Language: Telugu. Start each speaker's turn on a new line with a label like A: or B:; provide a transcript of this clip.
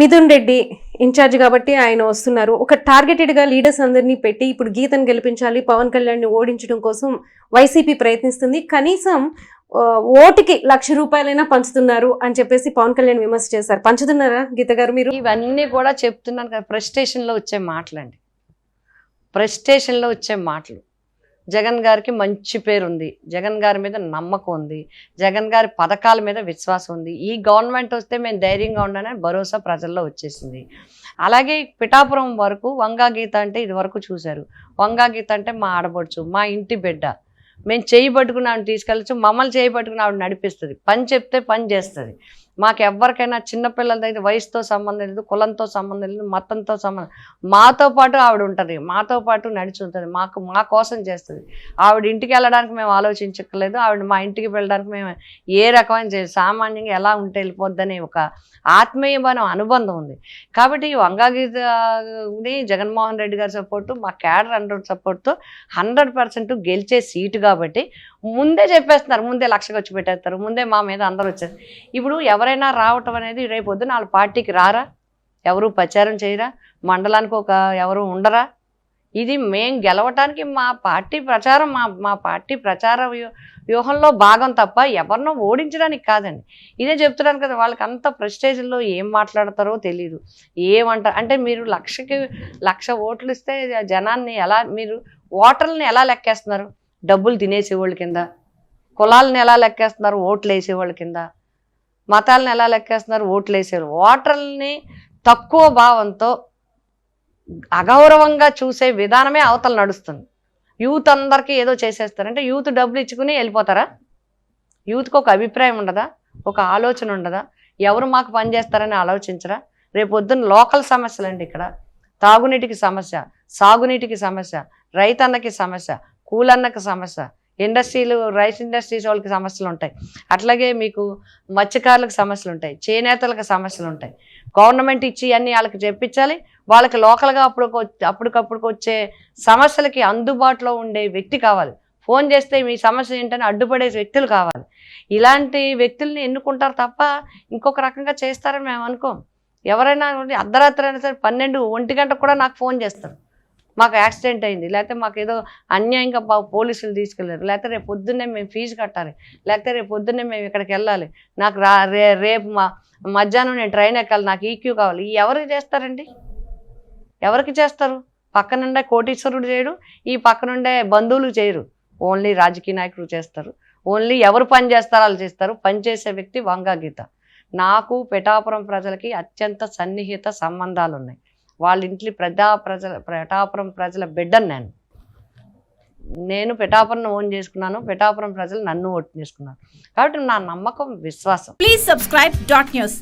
A: మిథున్ రెడ్డి ఇన్ఛార్జ్ కాబట్టి ఆయన వస్తున్నారు. ఒక టార్గెటెడ్గా లీడర్స్ అందరినీ పెట్టి ఇప్పుడు గీతను గెలిపించాలి పవన్ కళ్యాణ్ని ఓడించడం కోసం వైసీపీ ప్రయత్నిస్తుంది. కనీసం ఓటుకి లక్ష రూపాయలైనా పంచుతున్నారు అని చెప్పేసి పవన్ కళ్యాణ్ విమర్శ చేశారు. పంచుతున్నారా గీత గారు మీరు?
B: ఇవన్నీ కూడా చెప్తున్నాను కదా ప్రెస్టేషన్లో వచ్చే మాటలండి. ప్రెస్టేషన్లో వచ్చే మాటలు. జగన్ గారికి మంచి పేరు ఉంది జగన్ గారి మీద నమ్మకం ఉంది. జగన్ గారి పథకాల మీద విశ్వాసం ఉంది. ఈ గవర్నమెంట్ వస్తే మేము ధైర్యంగా ఉన్నానని భరోసా ప్రజల్లో వచ్చేసింది. అలాగే పిఠాపురం వరకు వంగా గీత అంటే ఇది వరకు చూశారు. వంగా గీత అంటే మా ఆడబడుచు మా ఇంటి బిడ్డ. మేము చేయి పట్టుకుని ఆవిడ తీసుకెళ్ళచ్చు మమ్మల్ని చేయి పట్టుకుని ఆవిడ నడిపిస్తుంది. పని చెప్తే పని చేస్తుంది. మాకు ఎవరికైనా చిన్నపిల్లల దగ్గర వయసుతో సంబంధం లేదు కులంతో సంబంధం లేదు మతంతో సంబంధం మాతో పాటు ఆవిడ ఉంటుంది. మాతో పాటు నడిచి ఉంటుంది. మాకు మా కోసం చేస్తుంది. ఆవిడ ఇంటికి వెళ్ళడానికి మేము ఆలోచించక్కర్లేదు. ఆవిడ మా ఇంటికి వెళ్ళడానికి మేము ఏ రకమైన చే- సామాన్యంగా ఎలా ఉంటే వెళ్ళిపోద్దనే ఒక ఆత్మీయమైన అనుబంధం ఉంది. కాబట్టి ఈ వంగాగీతని జగన్మోహన్ రెడ్డి గారి సపోర్టు మా క్యాడర్ అండర్ సపోర్ట్తో హండ్రెడ్ పర్సెంట్ గెలిచే సీటు కాబట్టి ముందే చెప్పేస్తున్నారు ముందే లక్ష ఖర్చు పెట్టేస్తారు ముందే మా మీద అందరూ వచ్చారు ఇప్పుడు ఎవరైనా రావటం అనేది రేపు పొద్దున వాళ్ళ పార్టీకి రారా? ఎవరు ప్రచారం చేయరా? మండలానికి ఒక ఎవరు ఉండరా? ఇది మేం గెలవటానికి మా పార్టీ ప్రచారం మా మా పార్టీ ప్రచార వ్యూహ- వ్యూహంలో భాగం తప్ప ఎవరినో ఓడించడానికి కాదండి. ఇదే చెప్తున్నాను కదా వాళ్ళకి అంత ప్రెస్టేజ్లో ఏం మాట్లాడతారో తెలియదు ఏమంటారు అంటే మీరు లక్షకి లక్ష ఓట్లు ఇస్తే జనాన్ని ఎలా మీరు ఓటర్లని ఎలా లెక్కేస్తున్నారు? డబ్బులు తినేసేవాళ్ళ కింద. కులాలను ఎలా లెక్కేస్తున్నారు? ఓట్లు వేసేవాళ్ళ కింద. మతాలను ఎలా లెక్కేస్తున్నారు? ఓట్లు వేసేవాళ్ళు. ఓటర్లని తక్కువ భావంతో అగౌరవంగా చూసే విధానమే అవతల నడుస్తుంది. యూత్ అందరికీ ఏదో చేసేస్తారు. అంటే యూత్ డబ్బులు ఇచ్చుకుని వెళ్ళిపోతారా? యూత్కి ఒక అభిప్రాయం ఉండదా? ఒక ఆలోచన ఉండదా? ఎవరు మాకు పని చేస్తారని ఆలోచించరా? రేపు పొద్దున్న లోకల్ సమస్యలు అండి ఇక్కడ. తాగునీటికి సమస్య సాగునీటికి సమస్య రైతన్నకి సమస్య కూలన్నకి సమస్య. ఇండస్ట్రీలు రైస్ ఇండస్ట్రీస్ వాళ్ళకి సమస్యలు ఉంటాయి. అట్లాగే మీకు మత్స్యకారులకు సమస్యలు ఉంటాయి. చేనేతలకు సమస్యలు ఉంటాయి. గవర్నమెంట్ ఇచ్చి అన్ని వాళ్ళకి చెప్పించాలి. వాళ్ళకి లోకల్గా అప్పుడు అప్పటికప్పుడు వచ్చే సమస్యలకి అందుబాటులో ఉండే వ్యక్తి కావాలి. ఫోన్ చేస్తే మీ సమస్య ఏంటని అడ్డుపడే వ్యక్తులు కావాలి. ఇలాంటి వ్యక్తుల్ని ఎన్నుకుంటారు తప్ప ఇంకొక రకంగా చేస్తారని మేము అనుకోం. ఎవరైనా అర్ధరాత్రి అయినా సరే పన్నెండు ఒంటి గంటకు కూడా నాకు ఫోన్ చేస్తారు. మాకు యాక్సిడెంట్ అయింది. లేకపోతే మాకు ఏదో అన్యాయంగా పా- పోలీసులు తీసుకెళ్ళారు. లేకపోతే రేపు పొద్దున్నే మేము ఫీజు కట్టాలి. లేకపోతే రేపు పొద్దున్నే మేము ఇక్కడికి వెళ్ళాలి. నాకు రా రే రేపు మా మధ్యాహ్నం నేను ట్రైన్ ఎక్కాలి. నాకు ఈక్యూ కావాలి. ఈ ఎవరికి చేస్తారండి? ఎవరికి చేస్తారు? పక్కనుండే కోటీశ్వరుడు చేయడు. ఈ పక్కనుండే బంధువులు చేయరు. ఓన్లీ రాజకీయ నాయకులు చేస్తారు. ఓన్లీ ఎవరు పని చేస్తారో వాళ్ళు చేస్తారు. పనిచేసే వ్యక్తి వంగా గీత నాకు పిఠాపురం ప్రజలకి అత్యంత సన్నిహిత సంబంధాలు ఉన్నాయి వాళ్ళ ఇంట్లో ప్రజా ప్రజల పెటాపురం ప్రజల బిడ్డను నేను. నేను పిఠాపురం ఓన్ చేసుకున్నాను పిఠాపురం ప్రజలు నన్ను ఓటు చేసుకున్నాను కాబట్టి నా నమ్మకం విశ్వాసం.
C: Please subscribe dot news